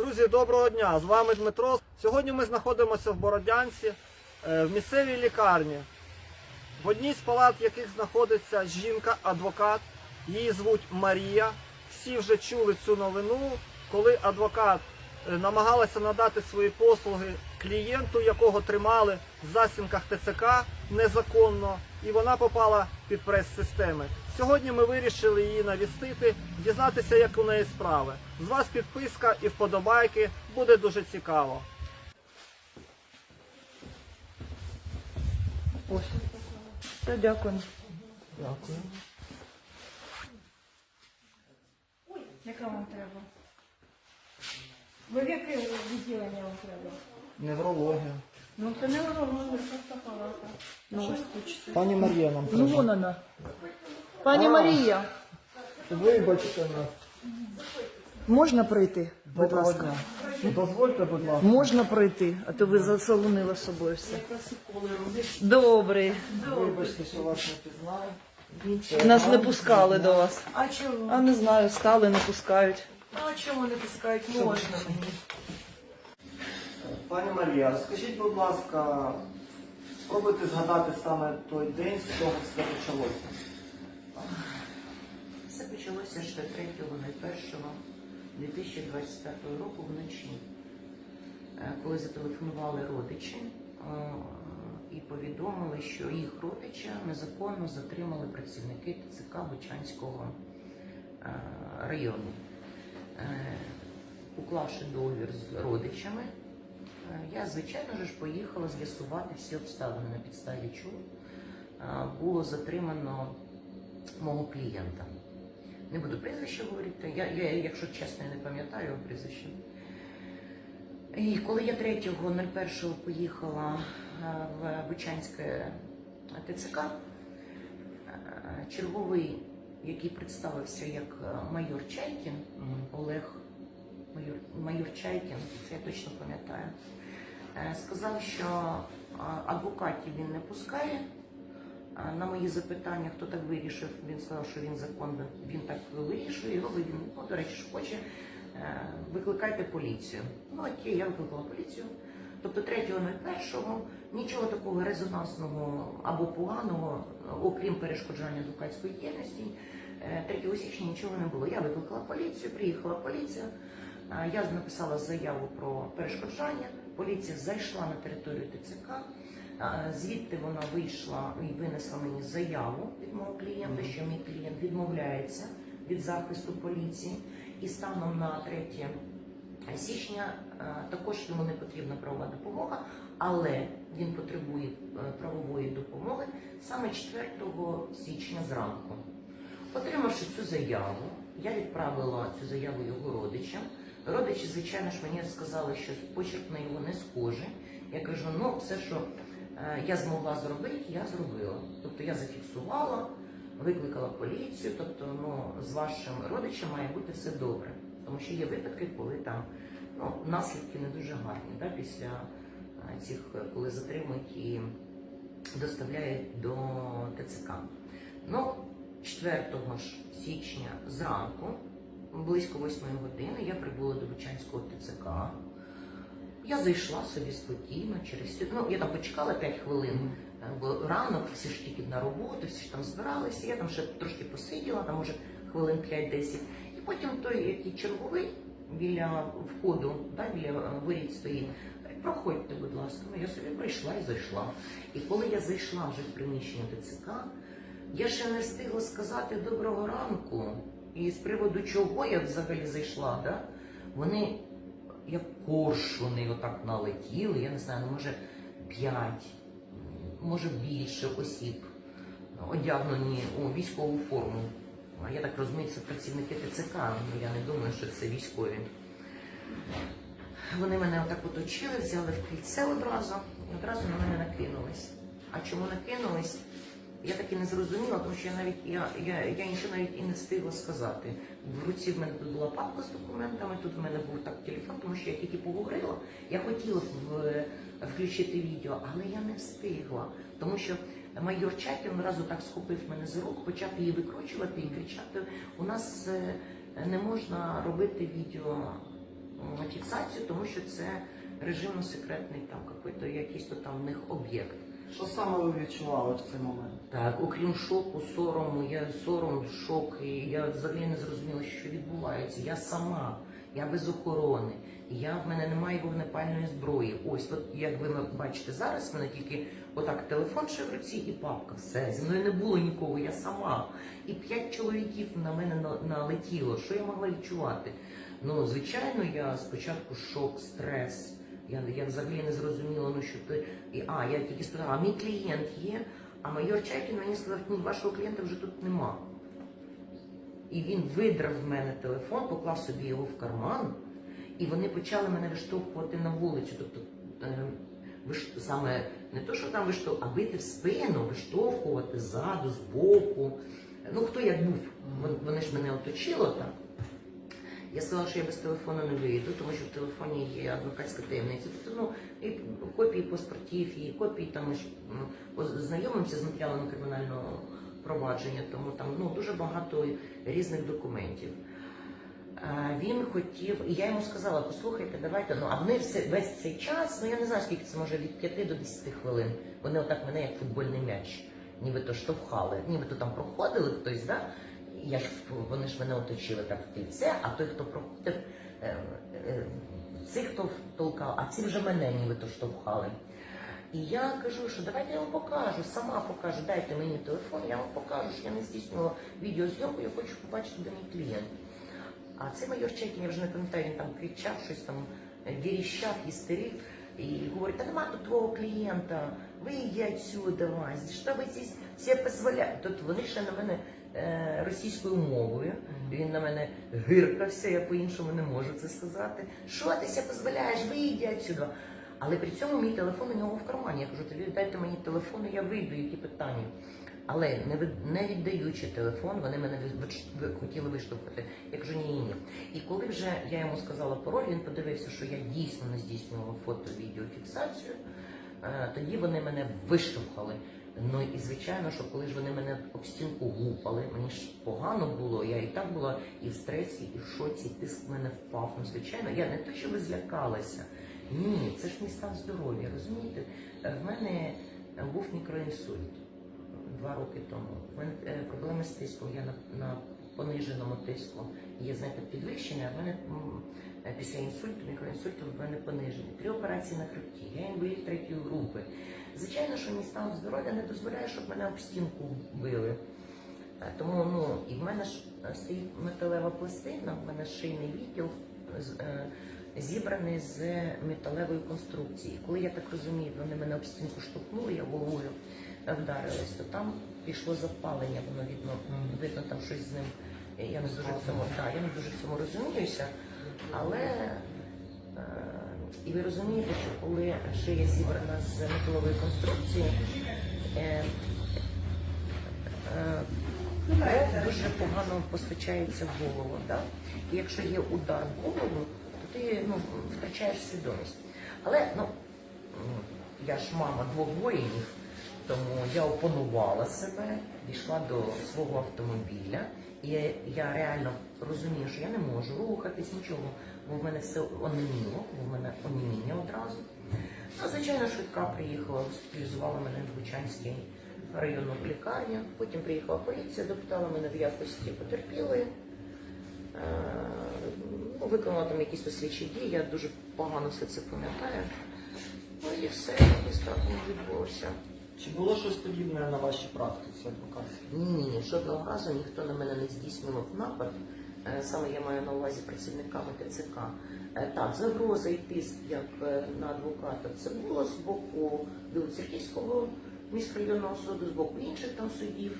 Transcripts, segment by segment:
Друзі, доброго дня! З вами Дмитро. Сьогодні ми знаходимося в Бородянці е, в місцевій лікарні, в одній з палат яких знаходиться жінка, адвокат. Її звуть Марія. Всі вже чули цю новину, коли адвокат е, намагалася надати свої послуги клієнту, якого тримали в засінках ТЦК незаконно, і вона попала під прес-системи. Сьогодні ми вирішили її навістити, дізнатися, як у неї справи. З вас підписка і вподобайки буде дуже цікаво. Ось. Все, дякую. Дякую. Яка вам треба? Ви в яке відділення вам треба? Неврологія. Ну це не урологія, просто палата. Ну, ось. Пані Марія нам Ну, треба. вон вона. Пані Марія, Вибачте нас. можна пройти? Будь Доброго ласка. дня. Дозвольте, будь ласка. Можна пройти, а то ви засолонили з собою все. Добре. Вибачте, що вас не пізнаю. Нас не пускали до вас. А чому? А не знаю, стали, не пускають. А чому не пускають? Можна мені. Пані Марія, розкажіть, будь ласка, спробуйте згадати саме той день, з чого все почалося. Почалося ще 3.01.2025 року вночі, Е, коли зателефонували родичі е, і повідомили, що їх родича незаконно затримали працівники ТЦК Бучанського е, району. Уклавши договір з родичами, я, звичайно ж, поїхала з'ясувати всі обставини, на підставі чого було затримано мого клієнта. Не буду прізвище говорити, я, я, якщо чесно, не пам'ятаю його прізвище. І коли я 3.01 поїхала е, в Бучанське ТЦК, е, черговий, який представився як е, майор Чайкін, Олег майор, майор Чайкін, це я точно пам'ятаю, сказав, що адвокатів він не пускає. На мої запитання, хто так вирішив, він сказав, що він законно він так вирішує, і робить він, ну, до речі, що хоче, е, викликайте поліцію. Ну, окей, я викликала поліцію. Тобто 3.01 нічого такого резонансного або поганого, окрім перешкоджання адвокатської діяльності, е, 3 січня нічого не було. Я викликала поліцію, приїхала поліція. е, Я написала заяву про перешкоджання. Поліція зайшла на територію ТЦК. Звідти вона вийшла і винесла мені заяву від мого клієнта, що мій клієнт відмовляється від захисту поліції. І станом на 3 січня е, також йому не потрібна правова допомога, але він потребує е, правової допомоги саме 4 січня зранку. Отримавши цю заяву, я відправила цю заяву його родичам. Родичі, звичайно ж, мені сказали, що почерк на його не схожий. Я кажу, ну все, що я змогла зробити, я зробила. Тобто я зафіксувала, викликала поліцію, тобто ну, з вашим родичем має бути все добре. Тому що є випадки, коли там ну, наслідки не дуже гарні да, після е, цих, е, коли затримують і доставляють до ТЦК. Ну, 4 ж січня зранку, близько 8 години, я прибула до Бучанського ТЦК. Я зайшла собі спокійно через всю- ну я там почекала 5 хвилин, е, бо ранок всі ж тільки на роботу, всі ж там збиралися. Я там ще трошки посиділа, там може хвилин 5-10. І потім той, який черговий біля входу, да, біля е, воріт стоїть. «Е, Проходьте, будь ласка. Ну, я собі прийшла і зайшла. І коли я зайшла вже в приміщення ТЦК, я ще не встигла сказати доброго ранку. І з приводу чого я взагалі зайшла, да? вони як коршуни отак налетіли, я не знаю, ну може п'ять, може більше осіб, одягнені у військову форму. А я так розумію, це працівники ТЦК, ну я не думаю, що це військові. Вони мене отак оточили, взяли в кільце одразу і одразу на мене накинулись. А чому накинулись? Я так і не зрозуміла, тому що я навіть я, я, я нічого навіть і не встигла сказати. В руці в мене тут була папка з документами, тут в мене був так телефон, тому що я тільки поговорила. Я хотіла в, включити відео, але я не встигла, тому що майор Чакін одразу так схопив мене за руку, почав її викручувати і кричати: у нас е, не можна робити відеофіксацію, тому що це режимно секретний там якийсь то там в них об'єкт. Що саме ви відчували в цей момент? Так, окрім шоку, сорому, я сором, шок, і я взагалі не зрозуміла, що відбувається. Я сама, я без охорони, я в мене немає вогнепальної зброї. Ось, от як ви бачите зараз, в мене тільки отак телефон ще в руці і папка. Все зі мною не було нікого, я сама. І п'ять чоловіків на мене на- налетіло. Що я могла відчувати? Ну, звичайно, я спочатку шок, стрес. Я, я взагалі не зрозуміла, ну що ти. І, а, я тільки сказала, а мій клієнт є. А майор Чайкін мені сказав, ні, вашого клієнта вже тут нема. І він видрав в мене телефон, поклав собі його в карман, і вони почали мене виштовхувати на вулицю. Тобто е, виш- саме не то, що там виштовхувати, а бити в спину, виштовхувати ззаду, збоку. Ну хто як був? Вони ж мене оточило так. Я сказала, що я без телефону не вийду, тому що в телефоні є адвокатська таємниця. Тобто, ну, і копії паспортів, і копії там ми ж познайомимося з матеріалами кримінального провадження, тому там ну, дуже багато різних документів. Е, Він хотів, і я йому сказала, послухайте, давайте, ну а вони все, весь цей час, ну я не знаю, скільки це може від 5 до 10 хвилин. Вони отак мене як футбольний м'яч, нібито штовхали, нібито там проходили хтось, да? Я ж вони ж мене оточили так в кільце, а той, хто проходив, е, е, цих хто толкав, а ці вже мене нібито штовхали. І я кажу, що давайте я вам покажу, сама покажу, дайте мені телефон, я вам покажу, що я не здійснювала відеозйомку, я хочу побачити, де мій клієнт. А цей майор Чекін, я вже не пам'ятаю, він там кричав, щось там віріщав, істерив, і говорить, та нема тут твого клієнта, вийди отсюда, Вась, що ви здесь все дозволяєте? Тут вони ще на мене російською мовою, він на мене гиркався, я по-іншому не можу це сказати. Що ти себе дозволяєш, вийди отсюда. Але при цьому мій телефон у нього в кармані. Я кажу, тобі дайте мені телефон, і я вийду, які питання. Але не, від- не віддаючи телефон, вони мене хотіли виштовхати. Я кажу, ні, ні, ні. І коли вже я йому сказала пароль, він подивився, що я дійсно не здійснювала фото-відеофіксацію. е, Тоді вони мене виштовхали. Ну і звичайно, що коли ж вони мене об стінку гупали, мені ж погано було. Я і так була і в стресі, і в шоці, і тиск в мене впав. Ну, звичайно, я не те, що ви злякалася. Ні, це ж мій стан здоров'я, розумієте? Е, В мене був мікроінсульт два роки тому. В мене е, проблеми з тиском, я на, на пониженому тиску. Є, знаєте, підвищення, а в мене е, після інсульту, мікроінсульту в мене понижений. Три операції на хребті, я інвалід третьої групи. Звичайно, що мій стан здоров'я не дозволяє, щоб мене об стінку били. Е, Тому ну, і в мене ж е, стоїть металева пластина, в мене шийний відділ зібраний з металевої конструкції. Коли я так розумію, вони мене об стінку штовхнули, я головою вдарилась, то там пішло запалення, воно видно, видно там щось з ним. Е, Я не дуже в цьому, да, я не дуже в цьому розуміюся, але е, і ви розумієте, що коли шия зібрана з металової конструкції, е, е, кров дуже погано постачається в голову. Да? І якщо є удар в голову, то ти ну, втрачаєш свідомість. Але ну, я ж мама двох воїнів, тому я опанувала себе, дійшла до свого автомобіля, і я, реально розумію, що я не можу рухатись нічого, бо в мене все онеміло, бо в мене оніміння одразу. Ну, звичайно, швидка приїхала, госпіталізувала мене в Бучанській районну лікарню. Потім приїхала поліція, допитала мене в якості потерпілої. Е, ну, виконала там якісь то слідчі дії, я дуже погано все це пам'ятаю. Ну і все, якось так відбулося. Чи було щось подібне на вашій практиці адвокатській? Ні, жодного разу ніхто на мене не здійснював напад. Е, Саме я маю на увазі працівниками ТЦК. Е, Так, загроза і тиск як е, на адвоката. Це було з боку Білоцерківського міськрайонного суду, з боку інших там судів,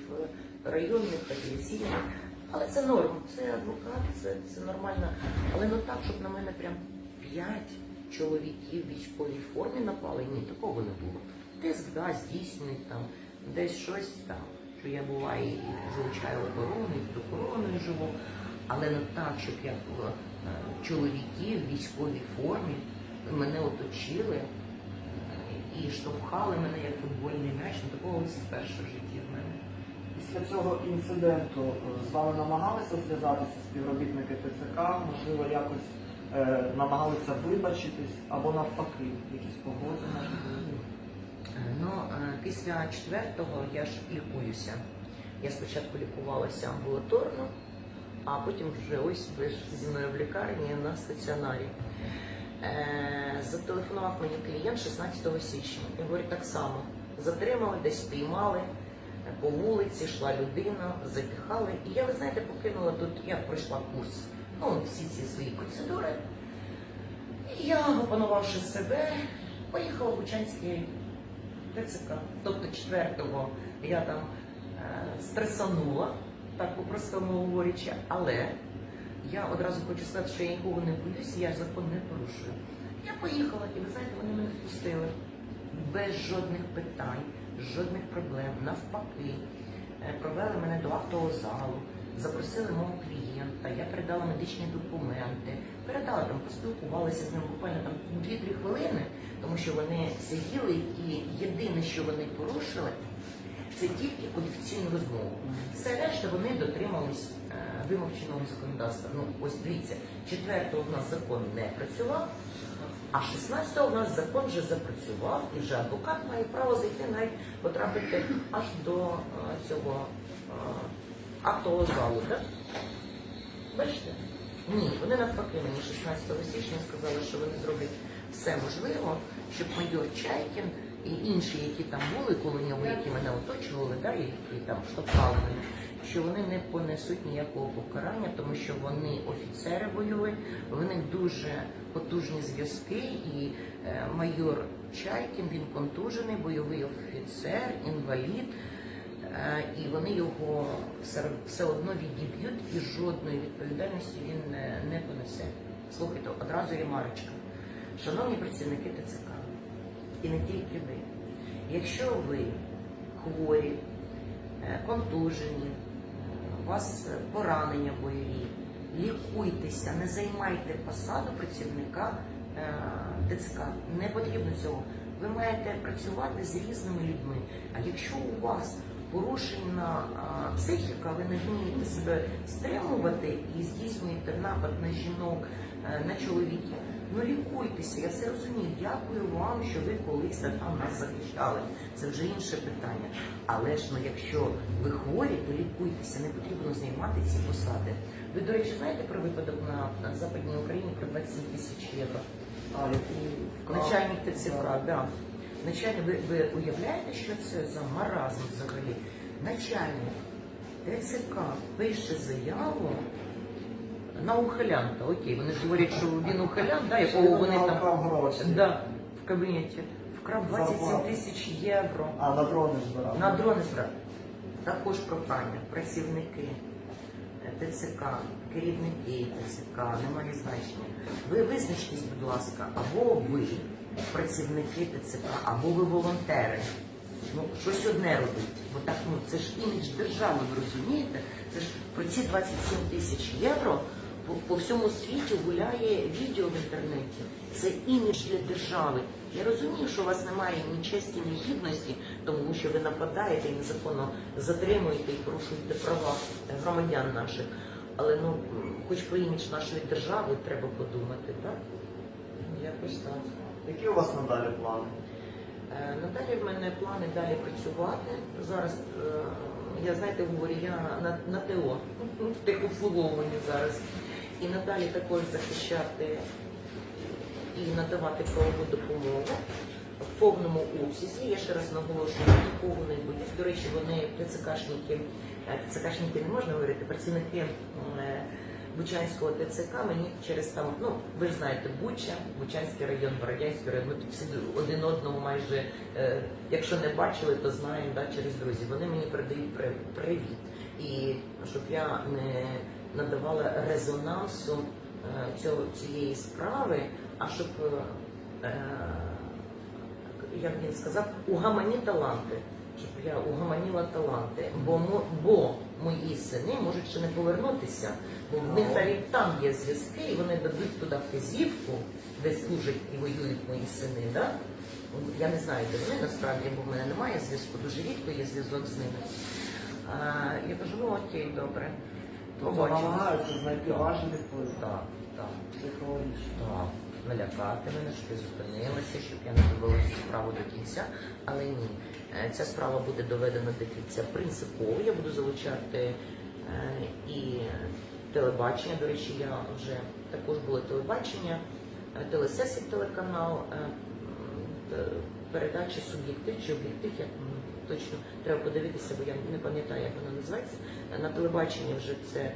районних, апеляційних. Але це норм, це адвокат, це, це нормально. Але не так, щоб на мене прям п'ять чоловіків в військовій формі напали. Ні, такого не було. Тиск, да, здійснюють там, десь щось там, що я була і залучаю охорону, і охороною живу. Але не так, щоб я була е, чоловіки в військовій формі мене оточили е, і штовхали мене як футбольний м'яч. Ну, такого це вперше в житті в мене. Після цього інциденту е, з вами намагалися зв'язатися співробітники ТЦК, можливо, якось намагалися вибачитись або навпаки, якісь погрози? Е, Ну, е, після четвертого я ж лікуюся. Я спочатку лікувалася амбулаторно, а потім вже ось ви зі мною в лікарні на стаціонарі. Е, Зателефонував мені клієнт 16 січня. І говорить так само. Затримали, десь спіймали, е, по вулиці йшла людина, запіхали. І я, ви знаєте, покинула тут, я пройшла курс, ну, всі ці свої процедури. І я, опанувавши себе, поїхала в Бучанський ТЦК. Тобто четвертого я там е, стресанула, так по-простому говорячи, але я одразу хочу сказати, що я нікого не боюсь, я закон не порушую. Я поїхала, і ви знаєте, вони мене впустили без жодних питань, жодних проблем. Навпаки, Е, провели мене до актового залу, запросили мого клієнта, я передала медичні документи, передала там, поспілкувалася з ним буквально там 2-3 хвилини, тому що вони сиділи і єдине, що вони порушили, це тільки кодифіційну розмову. Все решта вони дотримались е, вимог чинного законодавства. Ну ось дивіться, четвертого в нас закон не працював, а 16-го в нас закон вже запрацював, і вже адвокат має право зайти навіть потрапити аж до е, цього е, актового залу. Так? Бачите? Ні, вони навпаки мені 16 січня сказали, що вони зроблять все можливе, щоб майор Чайкін і інші, які там були коло нього, які мене оточували, да, які там штовхали мене, що вони не понесуть ніякого покарання, тому що вони офіцери бойові, в них дуже потужні зв'язки, і е, майор Чайкін він контужений, бойовий офіцер, інвалід. Е, і вони його все, одно відіб'ють і жодної відповідальності він не, не понесе. Слухайте, одразу ремарочка. Шановні працівники ТЦК, і не тільки ви, якщо ви хворі, е, контужені, е, у вас поранення бойові, лікуйтеся, не займайте посаду працівника ТЦК. Не потрібно цього. Ви маєте працювати з різними людьми. А якщо у вас порушена психіка, ви не вмієте себе стримувати і здійснюєте напад на жінок, е, на чоловіків, ну лікуйтеся, я все розумію. Дякую вам, що ви колись там нас захищали. Це вже інше питання. Але ж ну, якщо ви хворі, то лікуйтеся, не потрібно займати ці посади. Ви, до речі, знаєте про випадок на, на Западній Україні про 27 тисяч євро? А, вкрав? Начальник ТЦК, да. Начальник, ви, ви уявляєте, що це за маразм взагалі? Начальник ТЦК пише заяву на ухилянта. Окей, вони ж говорять, що він ухилянт, да, якого вони там да, в кабінеті. Вкрав 27 тисяч євро. А, на дрони збирав. На дрони збрав. Також прохання, працівники ТЦК, керівники ТЦК, немає значення. Ви визначтесь, будь ласка, або ви працівники ТЦК, або ви волонтери. Ну, щось одне робіть. Бо так, ну це ж імідж держави, ви розумієте? Це ж про ці 27 тисяч євро по, по всьому світі гуляє відео в інтернеті. Це імідж для держави. Я розумію, що у вас немає ні честі, ні гідності, тому що ви нападаєте і незаконно затримуєте і порушуєте права громадян наших. Але ну, хоч про імідж нашої держави треба подумати, так? Якось так. Які у вас надалі плани? Е, Надалі в мене плани далі працювати. Зараз е, я знаєте, говорю, я на, на ТО в техобслуговуванні зараз. І надалі також захищати і надавати правову допомогу в повному обсязі. Я ще раз наголошую, нікого не боюсь. До речі, вони ТЦКшники, е, ТЦКшники не можна говорити, працівники Бучанського ТЦК мені через там, ну ви ж знаєте, Буча, Бучанський район, Бородянський район, ми тут всі один одного майже, е, якщо не бачили, то знаємо да, через друзів. Вони мені передають при- привіт. І щоб я не надавала резонансу е, цього, цієї справи, а щоб, е, е, як він сказав, угамані таланти. Щоб я угаманіла таланти, бо, бо мої сини можуть ще не повернутися, бо в них навіть там є зв'язки, і вони дадуть туди вказівку, де служать і воюють мої сини. Да? Я не знаю, де вони насправді, бо в мене немає зв'язку, дуже рідко є зв'язок з ними. А, я кажу, ну окей, добре. Тобто намагаються знайти важелі впливу. Так, Так. Психологічно. Так, налякати мене, щоб я зупинилася, щоб я не довела цю справу до кінця. Але ні, Е, ця справа буде доведена до кінця принципово. Я буду залучати е, і телебачення. До речі, я вже також було телебачення, е, телесесій телеканал, передачі суб'єктив чи об'єктив, як точно треба подивитися, бо я не пам'ятаю, як вона називається. На телебаченні вже це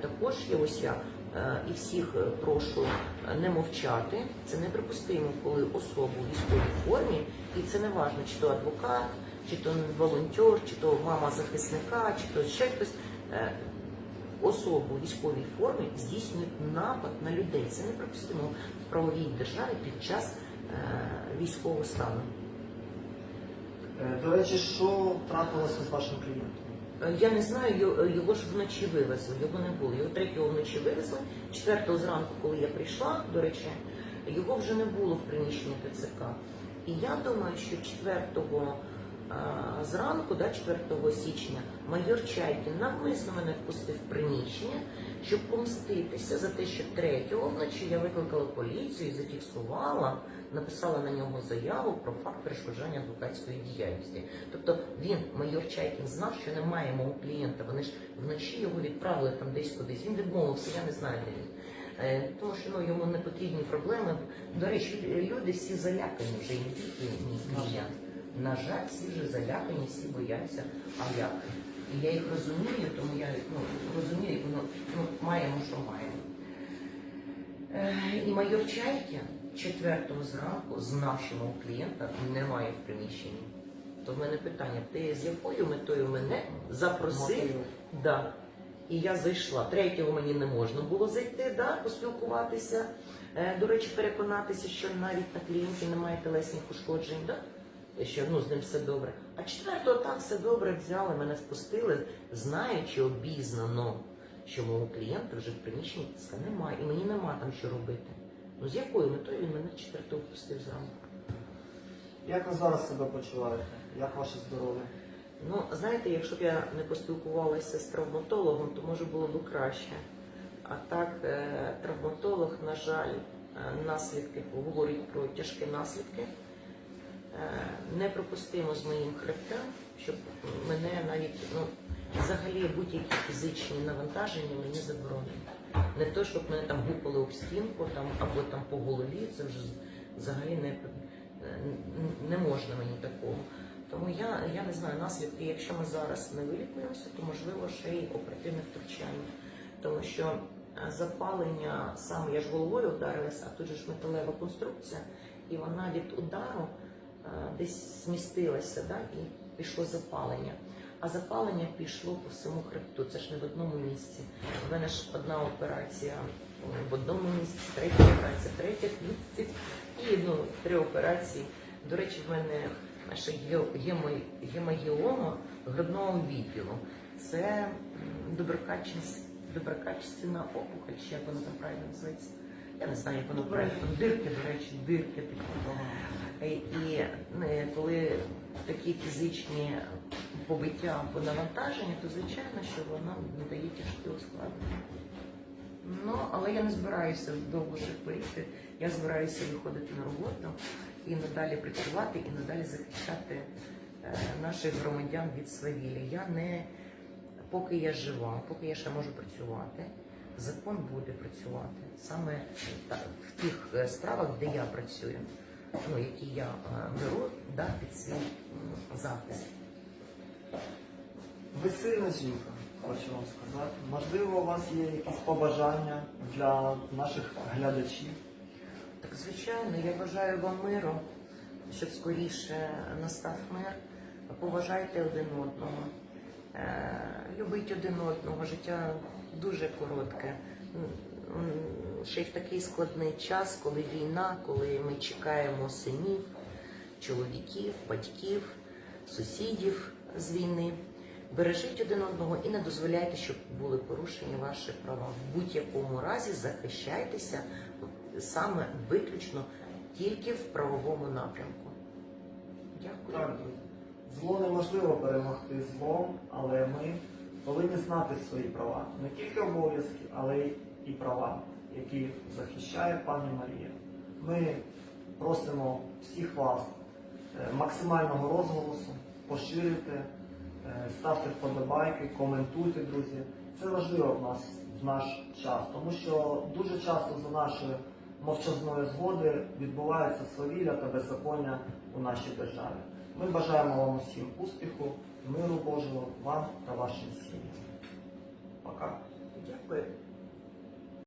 також є ось я. Е, І всіх е, прошу е, не мовчати. Це неприпустимо, коли особу в військовій формі, і це не важно, чи то адвокат, чи то волонтер, чи то мама захисника, чи то ще хтось. Особу в військовій формі здійснюють напад на людей. Це неприпустимо в правовій державі під час військового стану. До речі, що трапилося з вашим клієнтом? Е, Я не знаю, його ж вночі вивезли, його не було. Його третього вночі вивезли, четвертого зранку, коли я прийшла, до речі, його вже не було в приміщенні ТЦК. І я думаю, що четвертого зранку, да, 4 січня, майор Чайкін навмисно мене впустив в приміщення, щоб помститися за те, що третього вночі я викликала поліцію і зафіксувала, написала на нього заяву про факт перешкоджання адвокатської діяльності. Тобто він, майор Чайкін, знав, що немає мого клієнта. Вони ж вночі його відправили там десь кудись. Він відмовився, я не знаю де він. Е, Тому що ну, йому не потрібні проблеми. До речі, люди всі залякані вже і не тільки мій клієнт. На жаль, всі вже залякані, всі бояться, а як? І я їх розумію, тому я ну, розумію, ну, ну, маємо, що маємо. Е, І майор Чайкін четвертого зранку знав, що мого клієнта немає в приміщенні. То в мене питання, ти з якою метою мене запросив? Да. І я зайшла. Третього мені не можна було зайти, да, поспілкуватися. Е, До речі, переконатися, що навіть на клієнті немає телесних ушкоджень, да? Що ну, з ним все добре. А четвертого так все добре взяли, мене впустили, знаючи обізнано, що мого клієнта вже в приміщенні ТСК немає, і мені нема там що робити. Ну з якою метою він мене четвертого впустив зранку? Як ви зараз себе почуваєте? Як ваше здоров'я? Ну, знаєте, якщо б я не поспілкувалася з травматологом, то може було б краще. А так, е, травматолог, на жаль, е, наслідки говорить про тяжкі наслідки. Е, Неприпустимо з моїм хребтем, щоб мене навіть ну, взагалі будь-які фізичні навантаження мені заборонені. Не то, щоб мене там гупали об стінку там, або там по голові, це вже взагалі не, не можна мені такого. Тому я, я не знаю наслідки, якщо ми зараз не вилікуємося, то можливо ще й оперативне втручання. Тому що е, запалення саме я ж головою вдарилась, а тут же ж металева конструкція, і вона від удару е, десь змістилася, да, і пішло запалення. А запалення пішло по всьому хребту. Це ж не в одному місці. У мене ж одна операція в одному місці, третя операція, третя в місці, і ну, три операції. До речі, в мене ще гемогіома грудного відділу. Це доброкачественна, опухоль, чи як вона там правильно називається. Я не знаю, як воно правильно. Дирки, до речі, дирки такі. Е, Е, коли такі фізичні побиття або навантаження, то звичайно, що вона надає тяжкі ускладнення. Ну, але я не збираюся довго хворіти. Я збираюся виходити на роботу і надалі працювати, і надалі захищати е, наших громадян від свавілля. Я не поки я жива, поки я ще можу працювати, закон буде працювати саме в тих е, справах, де я працюю, ну які я е, беру да, під свій м, захист. Ви сильна жінка, хочу вам сказати. Можливо, у вас є якісь побажання для наших глядачів. Так, звичайно, я бажаю вам миру, щоб скоріше настав мир. Поважайте один одного, е, любіть один одного. Життя дуже коротке. Ще й в такий складний час, коли війна, коли ми чекаємо синів, чоловіків, батьків, сусідів з війни. Бережіть один одного і не дозволяйте, щоб були порушені ваші права. В будь-якому разі захищайтеся саме виключно тільки в правовому напрямку. Дякую. Так. Зло неможливо перемогти злом, але ми повинні знати свої права. Не тільки обов'язки, але й права. Який захищає пані Марія. Ми просимо всіх вас е, максимального розголосу, поширюйте, е, ставте вподобайки, коментуйте, друзі. Це важливо в нас в наш час, тому що дуже часто за нашої мовчазної згоди відбувається свавілля та беззаконня у нашій державі. Ми бажаємо вам усім успіху, миру Божого, вам та вашим сім'ям. Пока. Дякую.